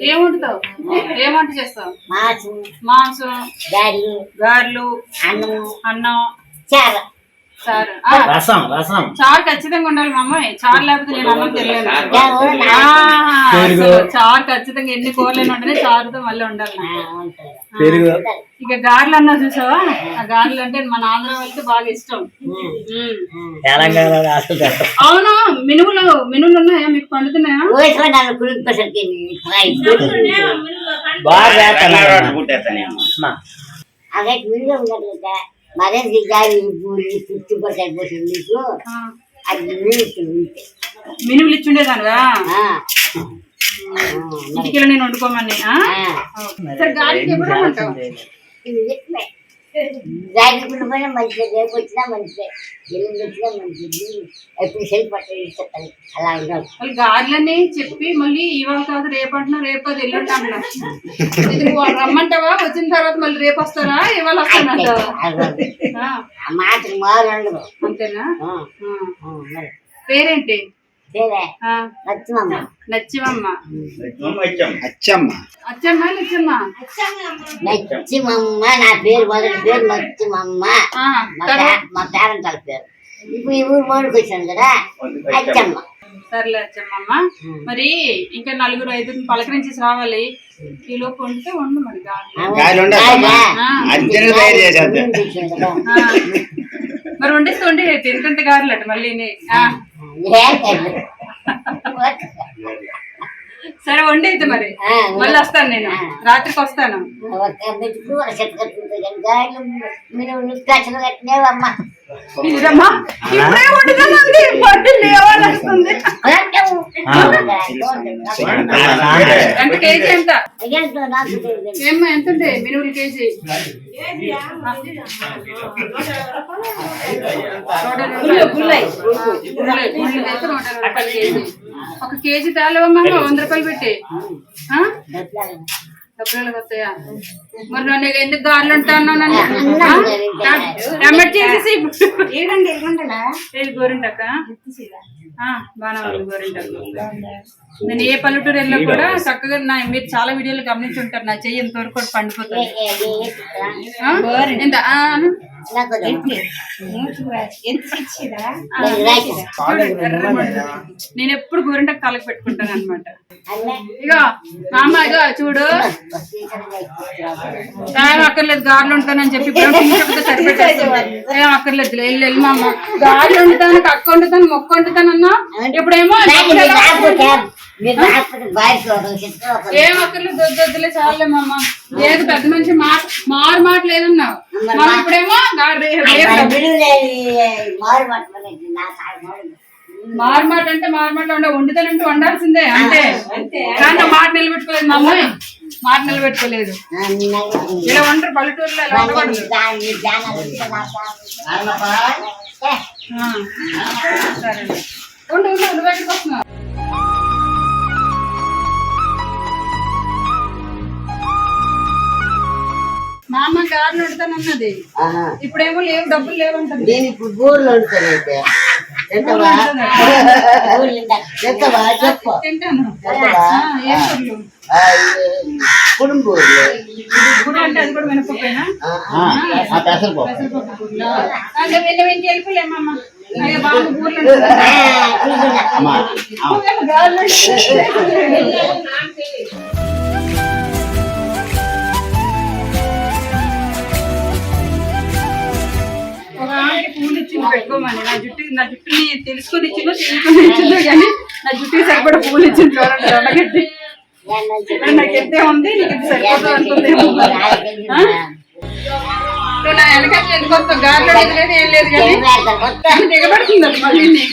ఏం వండుతావు ఏం వంట చేస్తావు? మాసు మాంసం గారెలు గారెలు అన్నం అన్నం. చారు. చారు ఆ, రసం రసం. చారు ఖచ్చితంగా ఉండాలి మా అమ్మాయి. చారు లేకపోతే నేను అన్నం తినలేను చారు ఖచ్చితంగా ఎన్ని కూరలు ఉంటేనే చారుతో మళ్ళీ ఉండాలి. పెరుగు. ఇక గారెలు అన్నా చూసావా? ఆ గారెలు అంటే మన ఆంధ్ర వాళ్ళకి బాగా ఇష్టం. అవును? మినుములు మినుములు ఉన్నాయా? మీకు పండుతున్నాయా? బాగా అదే మరే దిగాలి ఫిఫ్టీ పర్సెంట్ పోతుంది నీకు? అది. మినుములు ఇచ్చుండేదానివా ఆ, ఇంటికి నేను వండుకోమని ఎప్పుడు ఇప్పుడు పోయినా రేపు వచ్చినా మంచిదే. ఎల్లుండి వచ్చినా మంచిది. ఎప్పుడు అలా వాళ్ళు చెప్పి మళ్ళీ ఇవాళ కాదు రేపు అంటున్నా రేపు కాదు ఎల్లుండి అంటున్నా ఇది నువ్వు రమ్మంటావా? తర్వాత మళ్ళీ రేపు వస్తారా? ఇవాళ అంతేనా. పేరేంటి? అచ్చమ్మ. నచ్చమ్మ నా పేరు మొదటి పేరు నచ్చిమమ్మ ఆ, మా పేరెంట్ వాళ్ళ పేరు. ఇప్పుడు ఈ ఊరు మోడుకు వచ్చాను కదా అచ్చమ్మ. సర్లే అచ్చమ్మమ్మ. మరి ఇంకా నలుగురు ఐదుగురు పలకరించి రావాలి. మరి ఆ, అర్జెంట్ తయారు చేసేద్దాం. ఆ. మరి వండిస్తే వండి తింటుంటే గారెలు అట మళ్ళీ సరే వండి అయితే మరి. మళ్ళీ వస్తాను నేను. రాత్రికి వస్తాను. కేజీ మినువులు ఒక కేజీ తాళవమ్మా వంద రూపాయలు పెట్టి? డబ్బులు వస్తాయా మరి నన్ను ఎందుకు గారెలు ఉంటాను నన్ను చేసేసి గోరింటక్క బాగా నేను ఏ పల్లెటూరు వెళ్ళినా కూడా చక్కగా నా మీరు చాలా వీడియోలు గమనించి ఉంటారు నా చెయ్యి ఎంతవరకు కూడా పండిపోతుంది నేను ఎప్పుడు గోరింటకు తలకు పెట్టుకుంటాను అనమాట ఇక మామ ఇగో చూడు. ఏం అక్కర్లేదు గారెలు ఉంటానని చెప్పి. ఏం అక్కర్లేదు వెళ్ళి వెళ్ళి మామ. గారెలు వండుతాను కక్క వండుతాను మొక్క వండుతాను అన్నా ఇప్పుడేమో ఏం అక్కర్లేదు వద్దు వద్దులే చాలే మామ. లేదు పెద్ద మనిషి మాట మారు మాట లేదన్నావు మనం ఇప్పుడేమో మారు మాట అంటే మారు మాట ఉండే వండుతానంటే వండాల్సిందే అంతే. కానీ మాట నిలబెట్టుకోలేదు మా అమ్మాయి మాట నిలబెట్టుకోలేదు. ఇలా వండరు పల్లెటూరులో ఇలా ఉండకూడదు. సరే ఉండు ఉండు వస్తున్నావు? మా అమ్మ గారెలు వండుతానన్నది ఇప్పుడేమో లేవు డబ్బులు లేవంటుంది నేను ఇప్పుడు గోర్లు వండుతానైతే ఎంతవా ఎంతవా చెప్పు తింటాను ఎంతవా ఆ, ఏం కూరలు కుటుంబూర్లు గుడి అంటే అది కూడా వినకపోయినా ఆ పెసరపప్పు పెసరపప్పు కూరలు అంటే వెళ్ళి వెళ్ళి వెళ్ళిపోలేమమ్మ అయ్యో ఇచ్చింది పెట్టుకోమని నా జుట్టు నా జుట్టుని తెలుసుకొని ఇచ్చిందో తెలుసుకొని ఇచ్చిందో కానీ నా జుట్టుకి సరిపడా పూలు ఇచ్చింది చూడండి దండగట్టి నాకు ఎత్తే ఉంది? నీకు ఇది సరిపోతుంది అనుకుందేమో? నువ్వు నా వెనకాల ఎందుకు వస్తావు? గారిలో ఏం లేదు కానీ దిగబడుతుంది మళ్ళీ.